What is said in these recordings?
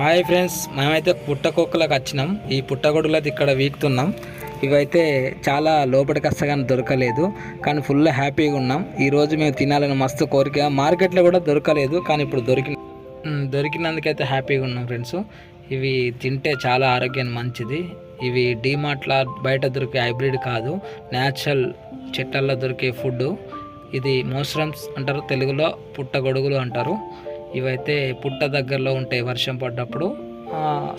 Hi friends మేమైతే పుట్టకొక్కలకు వచ్చినాం. ఈ పుట్టగొడుగులైతే ఇక్కడ వీక్తున్నాం. ఇవైతే చాలా లోపలికి వస్తగానే దొరకలేదు. కానీ ఫుల్ హ్యాపీగా ఉన్నాం. ఈరోజు మేము తినాలని మస్తు కోరిక మార్కెట్లో కూడా దొరకలేదు. కానీ ఇప్పుడు దొరికి దొరికినందుకైతే హ్యాపీగా ఉన్నాం ఫ్రెండ్స్ ఇవి తింటే చాలా ఆరోగ్యానికి మంచిది. ఇవి డీమార్ట్లా బయట దొరికే హైబ్రిడ్ కాదు. న్యాచురల్ చెట్టల్లో దొరికే ఫుడ్ ఇది మోస్రమ్స్ అంటారు తెలుగులో పుట్టగొడుగులు అంటారు. ఇవైతే పుట్ట దగ్గరలో ఉంటాయి వర్షం పడ్డప్పుడు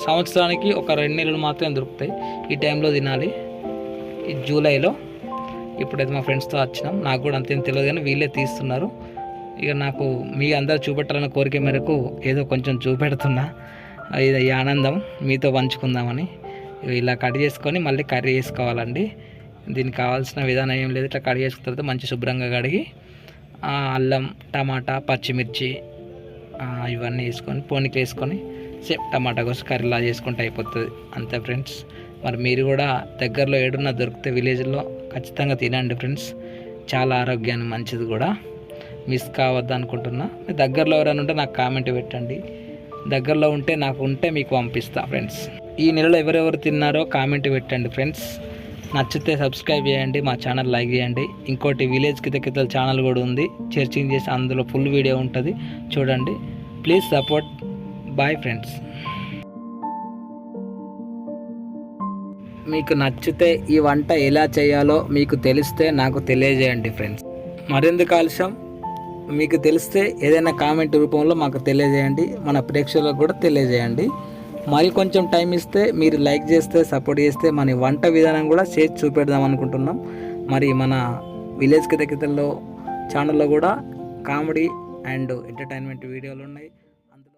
సంవత్సరానికి ఒక రెండు నెలలు మాత్రమే దొరుకుతాయి. ఈ టైంలో తినాలి. ఈ జూలైలో ఇప్పుడైతే మా ఫ్రెండ్స్తో వచ్చినాం. నాకు కూడా అంతేం తెలియదు కానీ వీళ్ళే తీస్తున్నారు. ఇక నాకు మీ అందరు చూపెట్టాలన్న కోరిక మేరకు ఏదో కొంచెం చూపెడుతున్నా. ఇది ఈ ఆనందం. మీతో పంచుకుందామని. ఇలా కట్ చేసుకొని మళ్ళీ కర్రీ చేసుకోవాలండి. దీనికి కావాల్సిన విధానం ఏం లేదు. ఇట్లా కట్ చేసుకున్న తర్వాత మంచి శుభ్రంగా కడిగి అల్లం టమాటా పచ్చిమిర్చి ఇవన్నీ వేసుకొని పోనీకి వేసుకొని సేమ్ టమాటా కోసం కర్రీలా చేసుకుంటే అయిపోతుంది. అంతే ఫ్రెండ్స్. మరి మీరు కూడా దగ్గరలో ఏడున్నా దొరికితే విలేజ్లో ఖచ్చితంగా తినండి ఫ్రెండ్స్. చాలా ఆరోగ్యానికి మంచిది కూడా. మిస్ కావద్దు అనుకుంటున్నా మీ దగ్గరలో ఎవరైనా ఉంటే నాకు కామెంట్ పెట్టండి. దగ్గరలో ఉంటే నాకు ఉంటే మీకు పంపిస్తా ఫ్రెండ్స్. ఈ నెలలో ఎవరెవరు తిన్నారో కామెంట్ పెట్టండి ఫ్రెండ్స్. నచ్చితే సబ్స్క్రైబ్ చేయండి మా ఛానల్ లైక్ చేయండి. ఇంకోటి విలేజ్ కితకితల ఛానల్ కూడా ఉంది. చర్చింగ్ చేసి అందులో ఫుల్ వీడియో ఉంటుంది. చూడండి. ప్లీజ్ సపోర్ట్ బాయ్ ఫ్రెండ్స్ మీకు నచ్చితే ఈ వంట ఎలా చేయాలో మీకు తెలిస్తే నాకు తెలియజేయండి ఫ్రెండ్స్ మరెందుకు ఆలస్యం మీకు తెలిస్తే ఏదైనా కామెంట్ రూపంలో మాకు తెలియజేయండి. మన ప్రేక్షకులకు కూడా తెలియజేయండి. మరి కొంచెం టైం ఇస్తే మీరు లైక్ చేస్తే సపోర్ట్ చేస్తే మన వంట విధానం కూడా చేసి చూపెడదాం అనుకుంటున్నాం. మరి మన విలేజ్ కితకితల్లో ఛానల్లో కూడా కామెడీ అండ్ ఎంటర్టైన్మెంట్ వీడియోలు ఉన్నాయి.